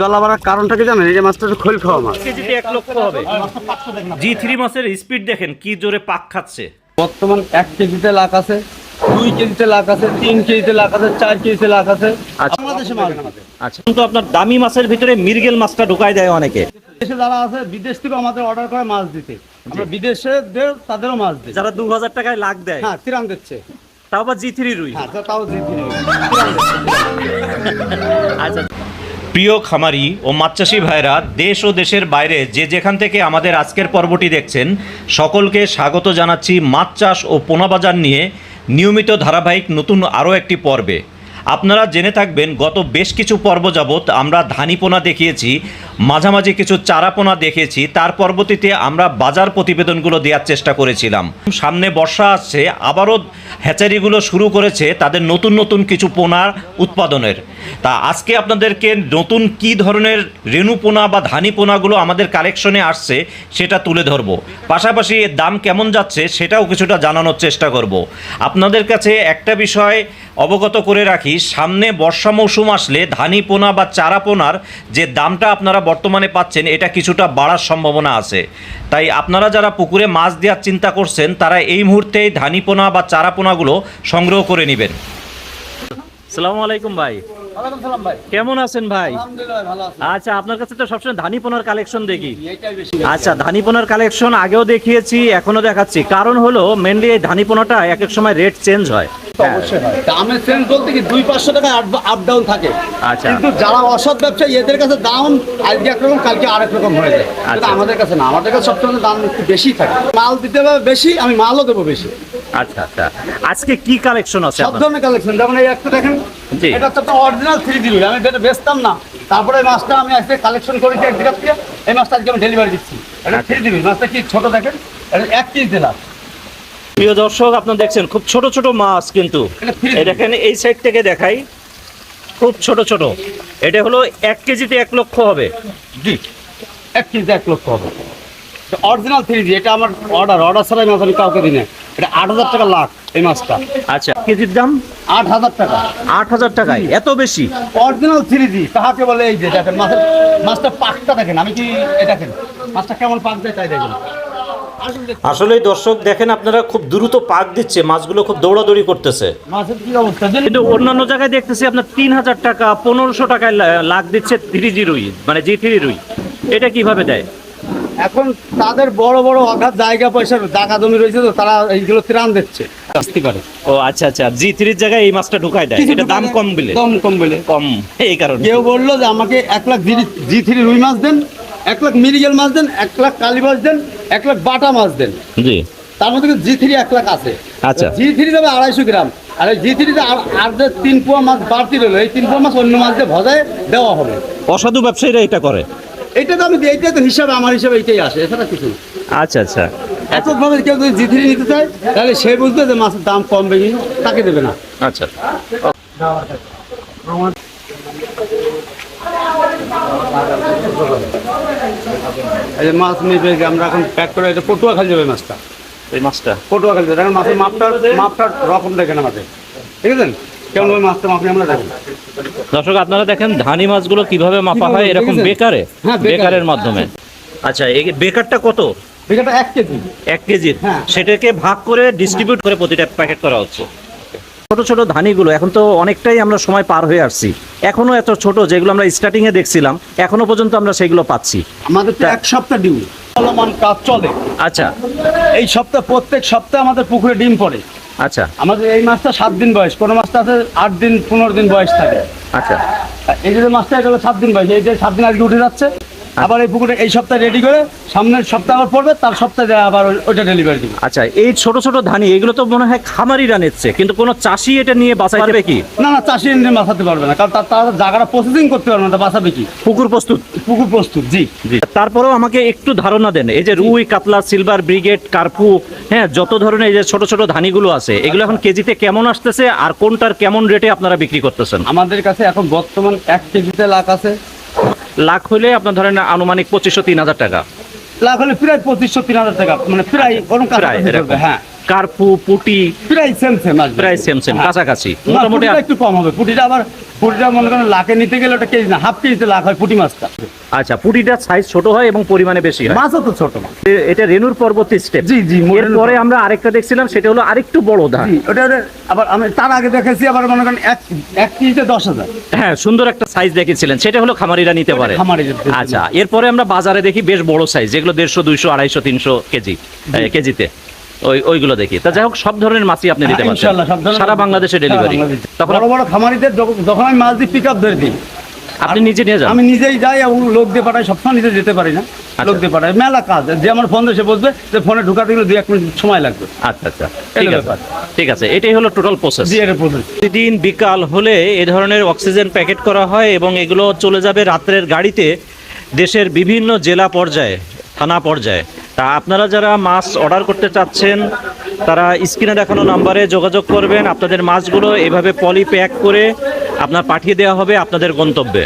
ডলা বাড়ার কারণটা কি জানেন? এই যে মাছটা খোল খাওয়া মাছ। কেজিতে এক লক্ষ হবে। জি থ্রি মাসের স্পিড দেখেন কি জোরে পাক খাচ্ছে। বর্তমান এক কেজিতে লাখ আছে দুই কেজিতে লাখ আছে তিন কেজিতে লাখ আছে চার কেজিতে লাখ আছে। আচ্ছা। বাংলাদেশে মাছ আচ্ছা। কিন্তু আপনার দামি মাছের ভিতরে মির্গেল মাছটা ঢুকাই দেয় অনেকে। দেশে যারা আছে বিদেশ থেকে আমাদের অর্ডার করে মাছ দিতে। আমরা বিদেশে দের তাদেরও মাছ দিই। যারা দু হাজার টাকায় লাখ দেয়। হ্যাঁ তিরাং দিচ্ছে। তাও আবার জি থ্রি রুই। হ্যাঁ তাও দিতে আচ্ছা। প্রিয় খামারি ও মাছচাষী ভাইরা দেশ ও দেশের বাইরে যে যেখান থেকে আমাদের আজকের পর্বটি দেখছেন, সকলকে স্বাগত জানাচ্ছি মাছ চাষ ও পোনা বাজার নিয়ে নিয়মিত ধারাবাহিক নতুন আরও একটি পর্বে। আপনারা জেনে থাকবেন, গত বেশ কিছু পর্ব যাবৎ আমরা ধানি পোনা দেখিয়েছি, মাঝামাঝি কিছু চারা পোনা দেখিয়েছি, তার পরবর্তীতে আমরা বাজার প্রতিবেদনগুলো দেওয়ার চেষ্টা করেছিলাম। সামনে বর্ষা আসছে, আবারও হ্যাচারিগুলো শুরু করেছে তাদের নতুন নতুন কিছু পোনার উৎপাদনের। তা আজকে আপনাদেরকে নতুন কি ধরনের রেণু পোনা বা ধানি পোনাগুলো আমাদের কালেকশনে আসছে সেটা তুলে ধরবো। পাশাপাশি এর দাম কেমন যাচ্ছে সেটাও কিছুটা জানানোর চেষ্টা করব। আপনাদের কাছে একটা বিষয় অবগত করে রাখি, সামনে বর্ষা মৌসুম আসলে ধানি পোনা বা চারা পোনার যে দামটা আপনারা বর্তমানে পাচ্ছেন, এটা কিছুটা বাড়ার সম্ভাবনা আছে। তাই আপনারা যারা পুকুরে মাছ দেওয়ার চিন্তা করছেন, তারা এই মুহূর্তেই ধানি পোনা বা চারা পোনাগুলো সংগ্রহ করে নেবেন। সালামু আলাইকুম ভাই। ওয়ালাইকুম সালাম ভাই। কেমন আছেন ভাই? আলহামদুলিল্লাহ ভালো আছি। আচ্ছা আপনার কাছে তো সবসময় ধানি পোনার কালেকশন দেখি। আচ্ছা ধানি পোনার কালেকশন আগেও দেখিয়েছি এখনও দেখাচ্ছি। কারণ হলো মেনলি এই ধানি পোনাটা এক এক সময় রেট চেঞ্জ হয়। অবশ্যই হয়। দামের চেঞ্জ বলতে কি দুই পাঁচশো টাকা আপ ডাউন থাকে। আচ্ছা। কিন্তু যারা অসৎ ব্যবসায়ী এদের কাছে দাম আজকে একরকম কালকে আরেক রকম হয়ে যায়। কিন্তু আচ্ছা। আমাদের কাছে না। আমাদের কাছে সবসময় দাম একটু বেশি থাকে। মাল দিতে হবে বেশি আমি মালও দেবো বেশি। আচ্ছা আচ্ছা। আজকে কি কালেকশন আছে সব ধরনের কালেকশন যেমন এই একটা দেখেন। এটা হচ্ছে অরিজিনাল থ্রি দিবি আমি এটা বেচতাম না তারপরে মাছটা আমি আজকে কালেকশন করেছি এক জায়গা থেকে। এই মাছটা আজকে আমি ডেলিভারি দিচ্ছি। এটা থ্রি দিবি মাছটা কি ছোট দেখেন? এটা এক কেজি দিলাম প্রিয় দর্শক আপনারা দেখছেন খুব ছোট ছোট মাছ কিন্তু। দেখেন এই সাইড থেকে দেখাই। খুব ছোট ছোট। এটা হলো এক কেজিতে এক লক্ষ হবে। জি। এক কেজি এক লক্ষ হবে। অরিজিনাল থ্রি জি এটা আমার অর্ডার অর্ডার ছাড়াই মাছ আমি কাউকে দিই না এটা আট হাজার টাকা লাখ এই মাছটা। আচ্ছা কেজির দাম? আট হাজার টাকা। আট হাজার টাকায় এত বেশি? অরিজিনাল থ্রি জি কাহাকে বলে এই যে দেখেন মাছের মাছটা পাকটা দেখেন আমি কি দেখেন মাছটা কেমন পাক দেয় তাই দেখেন। আসলে দর্শক দেখেন আপনারা খুব দ্রুত পাক দিচ্ছে মাছগুলো খুব দৌড়াদৌড়ি করতেছে। মাছের কি অবস্থা জানেন? কিন্তু অন্যান্য জায়গায় দেখতেছি আপনার তিন হাজার টাকা পনেরোশো টাকায় লাখ দিচ্ছে থ্রি জি রুই মানে জি থ্রি রুই। এটা কীভাবে দেয়? এখন তাদের বড় বড় অগাধ জায়গা পয়সার জায়গা জমি রয়েছে তো তারা এইগুলো ত্রাণ দিচ্ছে। শাস্তি করে। ও আচ্ছা আচ্ছা। জি থ্রির জায়গায় এই মাছটা ঢুকায় দেয়। এটা দাম কম বলে। কম কম বলে। কম এই কারণে। কেউ বলল যে আমাকে এক লাখ জি থ্রি রুই মাছ দেন এক লাখ মিরিগেল মাছ দেন এক লাখ কালী মাছ দেন এক লাখ বাটা মাছ দেন। জি। তার মধ্যে জি থ্রি এক লাখ আছে। আচ্ছা। জি থ্রি যাবে আড়াইশো গ্রাম। আর জি থ্রিতে আর যে তিন পোয়া মাছ বাড়তি রইল এই তিন পোয়া মাছ অন্য মাছ দিয়ে ভজায় দেওয়া হবে। অসাধু ব্যবসায়ীরা এটা করে। এইটা তো আমি দিই, এইটাই তো হিসাবে আমার হিসাবে এইটাই আসে এছাড়া কিছু না। আচ্ছা আচ্ছা। এককভাবে কেউ যদি নিতে চায় তাহলে সে বুঝবে যে মাছের দাম কম বেশি তাকে দেবে না। আচ্ছা। এই যে মাছ নিবে আমরা এখন প্যাক করে এটা পটুয়া খালি যাবে মাছটা। এই মাছটা? পটুয়া খালি যাবে মাছের মাপটা মাপটা রকম দেখেন আমাদের। ঠিক আছে? কেমন ওই মাছটা মাপনি আমরা দেখেন। দর্শক আপনারা দেখেন ধানি মাছগুলো কীভাবে মাপা হয়? কীভাবে এরকম বেকারে হ্যাঁ, বেকারের মাধ্যমে। আচ্ছা এই বেকারটা কত? বিঘাটা এক কেজি। এক কেজির? হ্যাঁ। সেটাকে ভাগ করে ডিস্ট্রিবিউট করে প্রতিটা প্যাকেট করা হচ্ছে। ছোট ছোট ধানিগুলো এখন তো অনেকটাই আমরা সময় পার হয়ে আসছি। এখনও এত ছোট যেগুলো আমরা স্টার্টিং এ দেখছিলাম এখনও পর্যন্ত আমরা সেগুলো পাচ্ছি। আমাদের তো এক সপ্তাহ ডিম। চলমান কাজ চলে। আচ্ছা। এই সপ্তাহ প্রত্যেক সপ্তাহে আমাদের পুকুরে ডিম পড়ে। আচ্ছা। আমাদের এই মাছটা সাত দিন বয়স কোনো মাছটা আছে আট দিন পনেরো দিন বয়স থাকে। আচ্ছা। এই যে মাস্টার এটা হলো সাত দিন বয়স, এই যে সাত দিন আজকে উঠে যাচ্ছে আবার এই পুকুরে এই সপ্তাহে রেডি করে সামনের সপ্তাহ আবার পড়বে তার সপ্তাহে আবার ওইটা ডেলিভারি দিব। আচ্ছা এই ছোট ছোট ধানি এগুলো তো মনে হয় খামারিরা নিচ্ছে কিন্তু কোনো চাষি এটা নিয়ে বাঁচাইতে পারবে কি? না না চাষি এনে বাঁচাতে পারবে না কারণ তার তার জায়গাটা প্রসেসিং করতে পারবে না তা বাঁচাবে কি? পুকুর প্রস্তুত। পুকুর প্রস্তুত জি। জি। তারপরেও আমাকে একটু ধারণা দেন এই যে রুই কাতলা সিলভার ব্রিগেড কার্পু হ্যাঁ যত ধরনের এই যে ছোট ছোট ধানিগুলো আছে এগুলো এখন কেজিতে কেমন আসতেছে আর কোনটার কেমন রেটে আপনারা বিক্রি করতেছেন? আমাদের কাছে এখন বর্তমান এক কেজিতে লাখ আছে লাখ হলে আপনার ধরেন আনুমানিক পঁচিশশো তিন হাজার টাকা। লাখ হলে প্রায় পঁচিশশো তিন হাজার টাকা। মানে প্রায় প্রায় হ্যাঁ। কার্পু পুটি প্রায় সেম সেম প্রায় সেম সেম হ্যাঁ। কাছাকাছি। মোটামুটি একটু কম হবে। পুটিটা আবার পুটিটা মনে করেন লাখে নিতে গেলে ওটা কেজি না হাফ কেজিতে লাখ হয় পুটি মাছটা। আচ্ছা পুটিটার সাইজ ছোট হয় এবং পরিমাণে বেশি হয়? মাছও তো ছোট। এটা রেনুর পর্বত স্টেপ জি, জি, এরপরে আমরা আরেকটা দেখছিলাম সেটা হলো আরেকটু বড় ধান। জি, ওটা আবার আমি তার আগে দেখেছি আবার মনে করেন এক এক কেজিতে দশ হাজার। হ্যাঁ সুন্দর একটা সাইজ দেখেছিলেন। সেটা হলো খামারিরা নিতে পারে। আচ্ছা এরপরে আমরা বাজারে দেখি বেশ বড় সাইজ যেগুলো দেড়শো দুইশো আড়াইশো তিনশো কেজি কেজিতে। ওই ওইগুলো দেখি। তা যাই হোক সব ধরনের মাছই আপনি দিতে হ্যাঁ, পারছেন। সারা বাংলাদেশে ডেলিভারি। তখন বড় বড় খামারিদের যখন আমি মাছ দিয়ে পিক আপ ধরে দিই আপনি নিজে নিয়ে যান। আমি নিজেই যাই এবং লোক দিয়ে পাঠাই সবসময় নিজে যেতে পারি না। লোক দিয়ে পাঠাই। মেলা কাজ। যে আমার ফোন দিয়ে সে বসবে যে ফোনে ঢুকাতে গেলে দুই এক মিনিট সময় লাগবে। আচ্ছা আচ্ছা। ঠিক আছে। ঠিক আছে। এটাই হলো টোটাল প্রসেস প্রতিদিন বিকাল হলে এ ধরনের অক্সিজেন প্যাকেট করা হয় এবং এগুলো চলে যাবে রাত্রের গাড়িতে দেশের বিভিন্ন জেলা পর্যায়ে থানা পর্যায়ে। তা আপনারা যারা মাছ অর্ডার করতে চাচ্ছেন, তারা স্ক্রিনে দেখানো নাম্বারে যোগাযোগ করবেন। আপনাদের মাছগুলো এভাবে পলি প্যাক করে আপনার পাঠিয়ে দেওয়া হবে আপনাদের গন্তব্যে।